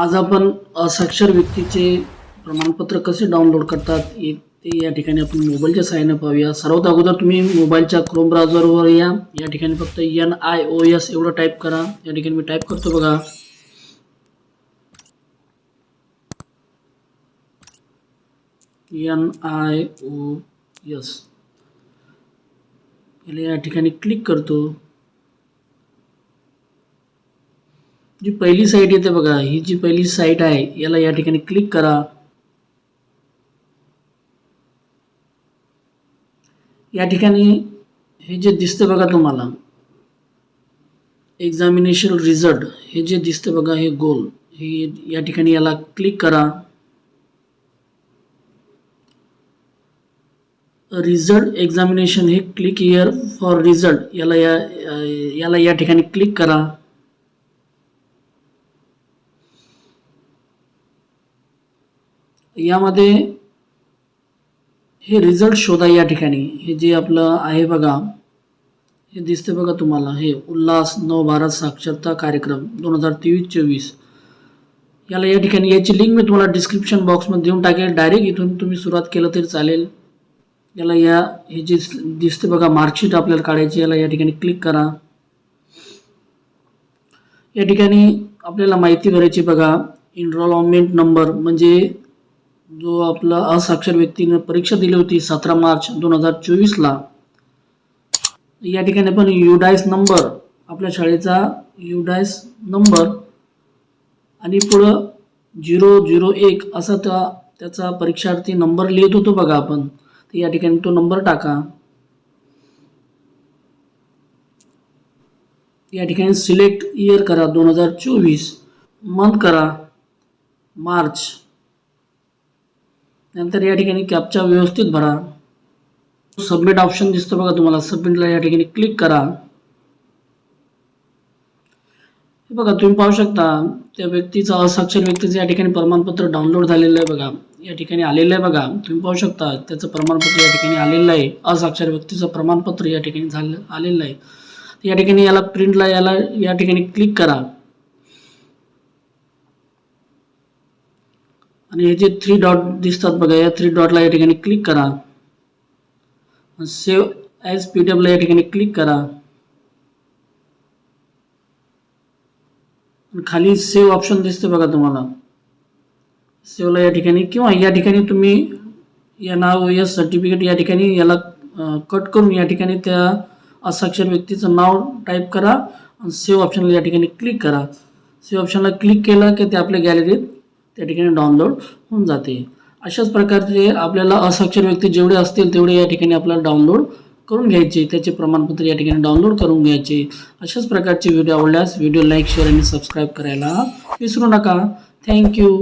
आज आपण असाक्षर व्यक्तीचे प्रमाणपत्र कसे डाउनलोड करतात ते या ठिकाणी आपण मोबाईलच्या सहाय्याने पाहूया. सर्वात अगोदर तुम्ही मोबाईलच्या क्रोम ब्राउझरवर या. या ठिकाणी फक्त एन आय ओ एस एवढं टाईप करा. या ठिकाणी मी टाईप करतो बघा. एन आय ओ एस याला या ठिकाणी क्लिक करतो. जी, पहिली साईट येते बघा. ही जी पहिली आहे, याला या ठिकाणी क्लिक करा. या ठिकाणी हे जे दिसते बघा तुम्हाला रिझल्ट हे जे दिसते हे गोल हे या क्लिक करा. रिझल्ट एक्झामिनेशन हे क्लिक हिअर फॉर रिझल्ट याला या याला या ठिकाणी क्लिक करा. यामध्ये हे रिझल्ट शोधा या ठिकाणी. हे जे आपलं आहे बघा हे दिसते बघा तुम्हाला. हे उल्हास नव भारत साक्षरता कार्यक्रम दोन हजार तेवीस चोवीस याला या ठिकाणी याची लिंक मी तुम्हाला डिस्क्रिप्शन बॉक्समध्ये देऊन टाकेल. डायरेक्ट इथून तुम्ही सुरुवात केलं तरी चालेल. याला या हे जे दिसते बघा मार्कशीट आपल्याला काढायची याला या ठिकाणी क्लिक करा. या ठिकाणी आपल्याला माहिती भरायची बघा. इनरोलमेंट नंबर म्हणजे जो आपला असाक्षर व्यक्तीनं परीक्षा दिली होती सतरा मार्च दोन हजार चोवीसला. या ठिकाणी पण युडायस नंबर आपल्या शाळेचा युडायस नंबर आणि पुढं झिरो झिरो एक असा त्या त्याचा परीक्षार्थी नंबर लिहित होतो बघा आपण. तर या ठिकाणी तो नंबर टाका. या ठिकाणी सिलेक्ट इयर करा दोन हजार चोवीस. मंथ करा मार्च. नंतर या ठिकाणी कॅपचा व्यवस्थित भरा. सबमिट ऑप्शन दिसतो बघा तुम्हाला. सबमिटला या ठिकाणी क्लिक करा. हे बघा तुम्ही पाहू शकता त्या व्यक्तीचं असाक्षर व्यक्तीचं या ठिकाणी प्रमाणपत्र डाउनलोड झालेलं आहे बघा. या ठिकाणी आलेलं आहे बघा. तुम्ही पाहू शकता त्याचं प्रमाणपत्र या ठिकाणी आलेलं आहे. असाक्षर व्यक्तीचं प्रमाणपत्र या ठिकाणी झालं आलेलं आहे. या ठिकाणी याला प्रिंटला याला या ठिकाणी क्लिक करा. आणि हे जे थ्री डॉट दिसतात बघा या थ्री डॉटला या ठिकाणी क्लिक करा. सेव्ह ॲज पी डी एफला या ठिकाणी क्लिक करा. खाली सेव्ह ऑप्शन दिसते बघा तुम्हाला. सेव्हला या ठिकाणी किंवा या ठिकाणी तुम्ही या नाव या सर्टिफिकेट या ठिकाणी याला कट करून या ठिकाणी त्या असाक्षर व्यक्तीचं नाव टाईप करा आणि सेव्ह ऑप्शनला या ठिकाणी क्लिक करा. सेव्ह ऑप्शनला क्लिक केलं की ते आपल्या गॅलरीत त्या ठिकाणी डाउनलोड होऊन जाते. अशाच प्रकारचे आपल्याला असाक्षर व्यक्ती जेवढे असतील तेवढे या ठिकाणी आपल्याला डाउनलोड करून घ्यायचे. त्याचे प्रमाणपत्र या ठिकाणी डाउनलोड करून घ्यायचे. अशाच प्रकारचे व्हिडिओ आवडल्यास व्हिडिओ लाईक शेअर आणि सबस्क्राईब करायला विसरू नका. थँक्यू